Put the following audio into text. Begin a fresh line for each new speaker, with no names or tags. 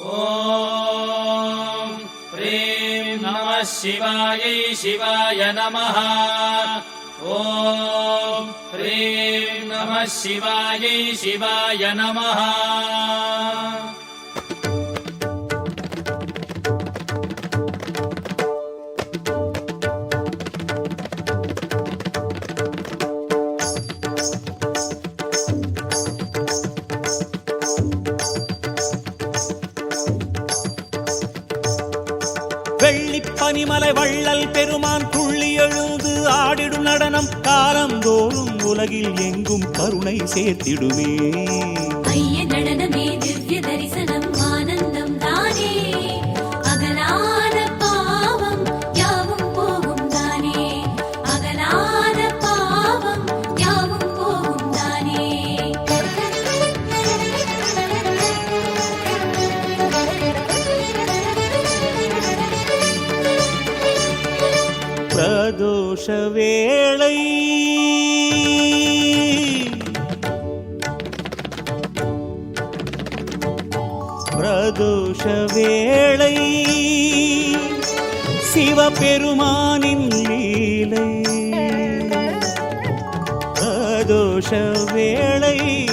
ॐ ह्रीं नमः शिवायै शिवाय नमः। ॐ ह्रीं नमः शिवायै शिवाय नमः
பனிமலை வள்ளல் பெருமான் துள்ளி எழுந்து ஆடிடும் நடனம் காலந்தோறும் உலகில் எங்கும் கருணை சேர்த்திடுமே. பிரதோஷ வேளை. பிரதோஷ வேளை. சிவபெருமானின் லீலை. பிரதோஷ வேளை.